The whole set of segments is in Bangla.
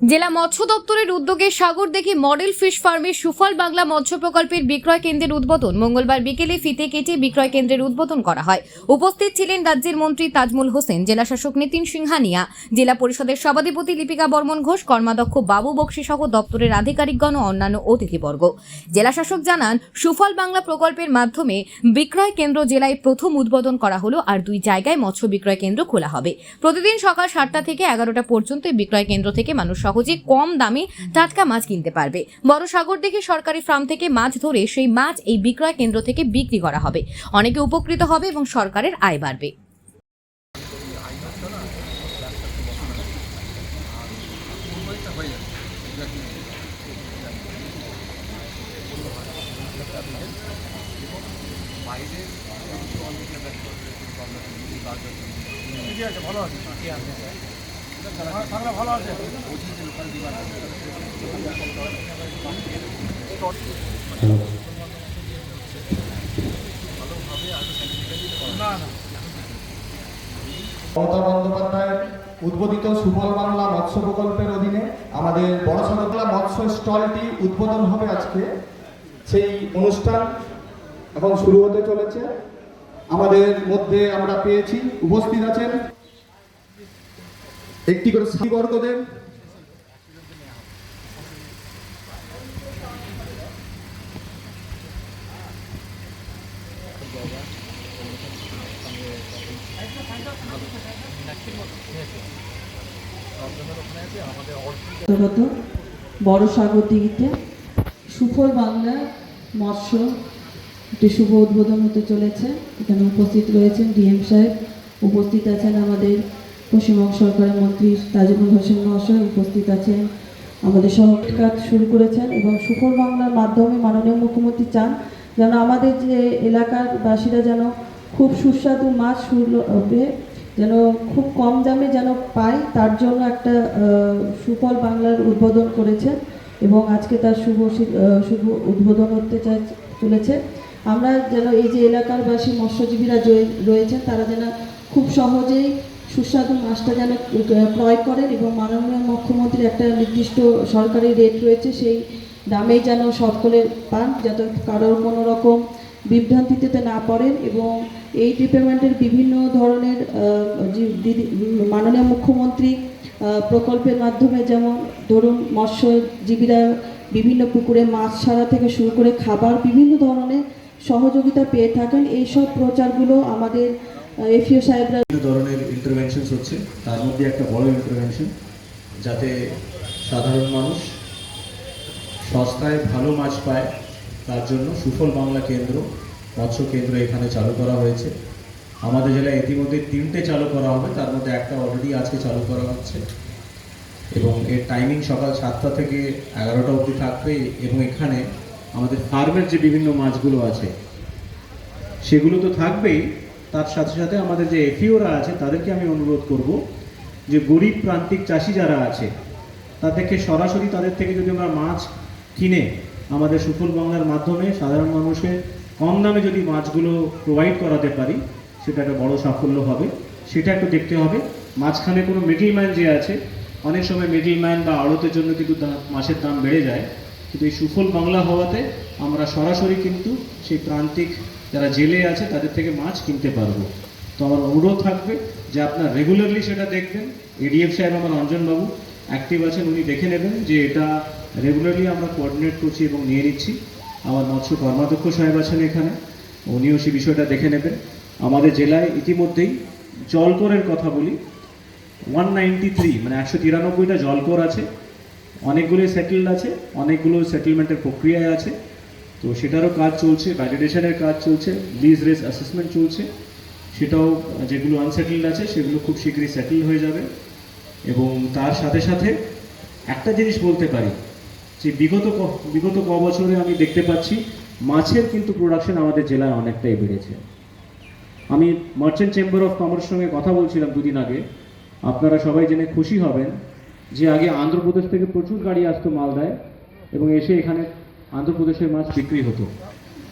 জেলা মৎস্য দপ্তরের উদ্যোগে সাগরদেখি মডেল ফিশ ফার্মের সুফল বাংলা মৎস্য প্রকল্পের বিক্রয় কেন্দ্রের উদ্বোধন। মঙ্গলবার বিকেলে ফিতে কেটে বিক্রয় কেন্দ্রের উদ্বোধন করা হয়। উপস্থিত ছিলেন রাজ্যের মন্ত্রী তাজমুল হোসেন, জেলা শাসক নিতিন সিংহানিয়া, জেলা পরিষদের সভাধিপতি লিপিকা বর্মন ঘোষ, কর্মাধ্যক্ষ বাবু বক্সি সহ দপ্তরের আধিকারিকগণ ও অন্যান্য অতিথিবর্গ। জেলা শাসক জানান, সুফল বাংলা প্রকল্পের মাধ্যমে বিক্রয় কেন্দ্র জেলায় প্রথম উদ্বোধন করা হলো আর দুই জায়গায় মৎস্য বিক্রয় কেন্দ্র খোলা হবে। প্রতিদিন সকাল সাতটা থেকে এগারোটা পর্যন্ত বিক্রয় কেন্দ্র থেকে মানুষ সহজে কম দামে টাটকা মাছ কিনতে পারবে। বড় সাগর দেখে সরকারি ফার্ম থেকে মাছ ধরে সেই মাছ এই বিক্রয় কেন্দ্র থেকে বিক্রি করা হবে। অনেকে উপকৃত হবে এবং সরকারের আয় বাড়বে। ঠিকই আছে ভালো আছে। মমতা বন্দ্যোপাধ্যায়ের উদ্বোধিত সুফল বাংলা মৎস্য প্রকল্পের অধীনে আমাদের বড়সড়গোলা মৎস্য স্টলটি উদ্বোধন হবে আজকে। সেই অনুষ্ঠান এখন শুরু হতে চলেছে। আমাদের মধ্যে আমরা পেয়েছি, উপস্থিত আছেন একটি করে অন্তর্গত বড় সাগর দিঘিতে সুফল বাংলা মৎস্য একটি শুভ উদ্বোধন হতে চলেছে। এখানে উপস্থিত রয়েছেন ডিএম সাহেব। উপস্থিত আছেন আমাদের পশ্চিমবঙ্গ সরকারের মন্ত্রী তাজুল হোসেন মহাশয় উপস্থিত আছেন। আমাদের সহ কাজ শুরু করেছেন এবং সুফল বাংলার মাধ্যমে মাননীয় মুখ্যমন্ত্রী চান যেন আমাদের যে এলাকার বাসীরা যেন খুব সুস্বাদু মাছ সুলভে যেন খুব কম দামে যেন পায়, তার জন্য একটা সুফল বাংলার উদ্বোধন করেছেন এবং আজকে তার শুভ শুভ উদ্বোধন হতে চাই চলেছে। আমরা যেন এই যে এলাকার বাসী মৎস্যজীবীরা রয়েছেন, তারা যেন খুব সহজেই সুস্বাদু মাছটা যেন ক্রয় করেন এবং মাননীয় মুখ্যমন্ত্রীর একটা নির্দিষ্ট সরকারি রেট রয়েছে, সেই দামেই যেন সকলে পান, যাতে কারোর কোনো রকম বিভ্রান্তিতে না পড়েন এবং এই ডিপার্টমেন্টের বিভিন্ন ধরনের মাননীয় মুখ্যমন্ত্রী প্রকল্পের মাধ্যমে যেমন ধরুন মৎস্যজীবীরা বিভিন্ন পুকুরে মাছ ছাড়া থেকে শুরু করে খাবার বিভিন্ন ধরনের সহযোগিতা পেয়ে থাকেন, এইসব প্রচারগুলো আমাদের এফিও সাহেবরা বিভিন্ন ধরনের ইন্টারভেনশনস হচ্ছে। তার মধ্যে একটা বড় ইন্টারভেনশন যাতে সাধারণ মানুষ সস্তায় ভালো মাছ পায়, তার জন্য সুফল বাংলা কেন্দ্র, মৎস্য কেন্দ্র এখানে চালু করা হয়েছে। আমাদের জেলায় ইতিমধ্যে তিনটে চালু করা হবে, তার মধ্যে একটা অলরেডি আজকে চালু করা হচ্ছে। এবং এর টাইমিং সকাল সাতটা থেকে এগারোটা অবধি থাকবে এবং এখানে আমাদের ফার্মের যে বিভিন্ন মাছগুলো আছে, সেগুলো তো থাকবেই। তার সাথে সাথে আমাদের যে এফিওরা আছে, তাদেরকে আমি অনুরোধ করব যে গরিব প্রান্তিক চাষি যারা আছে, তাদেরকে সরাসরি তাদের থেকে যদি আমরা মাছ কিনে আমাদের সুফল বাংলার মাধ্যমে সাধারণ মানুষের কম দামে যদি মাছগুলো প্রোভাইড করাতে পারি, সেটা একটা বড় সাফল্য হবে। সেটা একটু দেখতে হবে। মাঝখানে কোনো মিডিল ম্যান যে আছে, অনেক সময় মিডিল ম্যান বা আড়তের জন্য কিন্তু মাছের দাম বেড়ে যায়। কিন্তু এই সুফল বাংলা হওয়াতে আমরা সরাসরি কিন্তু সেই প্রান্তিক যারা জেলে আছে তাদের থেকে মাছ কিনতে পারব। তো আমার অনুরোধ থাকবে যে আপনার রেগুলারলি সেটা দেখবেন। এডিএফ সাহেব আমার অঞ্জনবাবু অ্যাক্টিভ আছেন, উনি দেখে নেবেন যে এটা রেগুলারলি আমরা কোঅর্ডিনেট করছি এবং নিয়ে নিচ্ছি। আমার মৎস্য কর্মাধ্যক্ষ সাহেব আছেন এখানে, উনিও সেই বিষয়টা দেখে নেবেন। আমাদের জেলায় ইতিমধ্যেই জলকরের কথা বলি। ওয়ান নাইনটি থ্রি মানে একশো তিরানব্বইটা জলকর আছে। অনেকগুলো সেটেলড আছে, অনেকগুলো সেটেলমেন্টের প্রক্রিয়ায় আছে। তো সেটারও কাজ চলছে ভ্যালিডেশনের কাজ চলছে লিজ রেস অ্যাসেসমেন্ট চলছে। সেটাও যেগুলো আনসেটেলড আছে, সেগুলো খুব শীঘ্রই সেটেল হয়ে যাবে। এবং তার সাথে সাথে একটা জিনিস বলতে পারি, যে বিগত বিগত ক বছরে আমি দেখতে পাচ্ছি, মাছের কিন্তু প্রোডাকশন আমাদের জেলায় অনেকটাই বেড়েছে। আমি মার্চেন্ট চেম্বার অফ কমার্স সঙ্গে কথা বলছিলাম দুদিন আগে। আপনারা সবাই জেনে খুশি হবেন যে আগে আন্ধ্রপ্রদেশ থেকে প্রচুর গাড়ি আসতো মালদায়, এবং এসে এখানে আন্ধ্রপ্রদেশের মাছ বিক্রি হতো।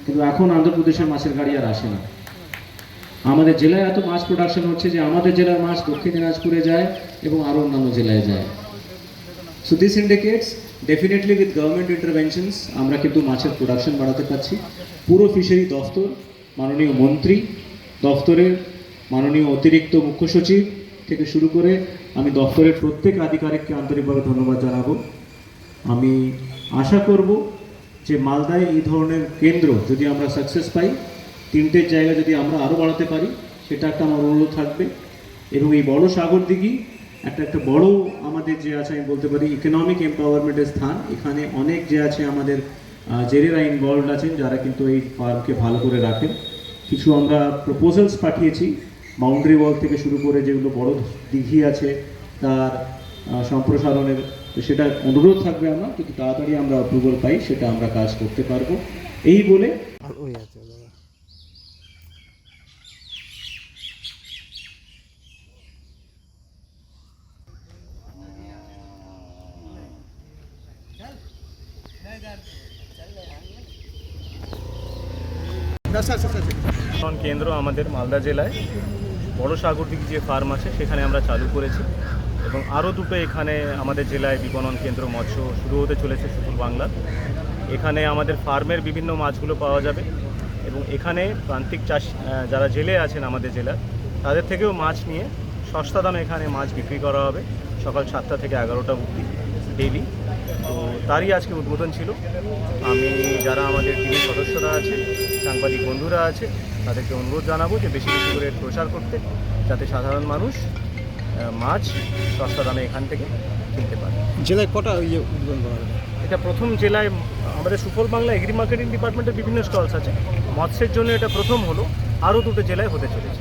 কিন্তু এখন আন্ধ্রপ্রদেশের মাছের গাড়ি আর আসে না। আমাদের জেলায় এত মাছ প্রোডাকশন হচ্ছে যে আমাদের জেলার মাছ দক্ষিণ দিনাজপুরে যায় এবং আরও অন্যান্য জেলায় যায়। So this indicates definitely with government interventions আমরা কিন্তু মাছের প্রোডাকশন বাড়াতে পারছি। পুরো ফিশারি দফতর, মাননীয় মন্ত্রী, দফতরের মাননীয় অতিরিক্ত মুখ্য সচিব থেকে শুরু করে আমি দফতরের প্রত্যেক আধিকারিককে আন্তরিকভাবে ধন্যবাদ জানাব। আমি আশা করব যে মালদায় এই ধরনের কেন্দ্র যদি আমরা সাকসেস পাই তিনটের জায়গা যদি আমরা আরও বাড়াতে পারি, সেটা একটা আমার অনুরোধ থাকবে। এবং এই বড় সাগর দিঘি, একটা একটা বড় আমাদের যে আছে, আমি বলতে পারি ইকোনমিক এম্পাওয়ারমেন্টের স্থান। এখানে অনেক যে আছে আমাদের জেলেরা ইনভলভ আছেন, যারা কিন্তু এই ফার্মকে ভালো করে রাখেন। কিছু আমরা প্রপোজালস পাঠিয়েছি বাউন্ডারি ওয়াল থেকে শুরু করে যেগুলো বড় দিঘি আছে, তার সম্প্রসারণের তো সেটা অনুরোধ থাকবে আমার যদি তাড়াতাড়ি আমরা অ্যাপ্রুভাল পাই সেটা আমরা কাজ করতে পারব। এই বলে প্রশিক্ষণ কেন্দ্র আমাদের মালদা জেলায় বড় সাগরদিঘি যে ফার্ম আছে সেখানে আমরা চালু করেছি। এবং আরও দুটো এখানে আমাদের জেলায় বিপণন কেন্দ্র মৎস্য শুরু হতে চলেছে সুপুর বাংলা। এখানে আমাদের ফার্মের বিভিন্ন মাছগুলো পাওয়া যাবে এবং এখানে প্রান্তিক চাষ যারা জেলে আছেন আমাদের জেলার তাদের থেকেও মাছ নিয়ে সস্তা দামে এখানে মাছ বিক্রি করা হবে সকাল সাতটা থেকে এগারোটা অবধি ডেইলি। তো তারই আজকে উদ্বোধন ছিল। আমি, যারা আমাদের টিমের সদস্যরা আছে সাংবাদিক বন্ধুরা আছে, তাদেরকে অনুরোধ জানাব যে বেশি বেশি করে প্রচার করতে, যাতে সাধারণ মানুষ মাছ সস্তা দামে এখান থেকে কিনতে পারে। জেলায় কটা ইয়ে উদ্বোধন করা এটা প্রথম জেলায় আমাদের সুফল বাংলা এগ্রি মার্কেটিং ডিপার্টমেন্টের বিভিন্ন স্টলস আছে। মৎস্যের জন্য এটা প্রথম হলো আরও দুটো জেলায় হতে চলেছে।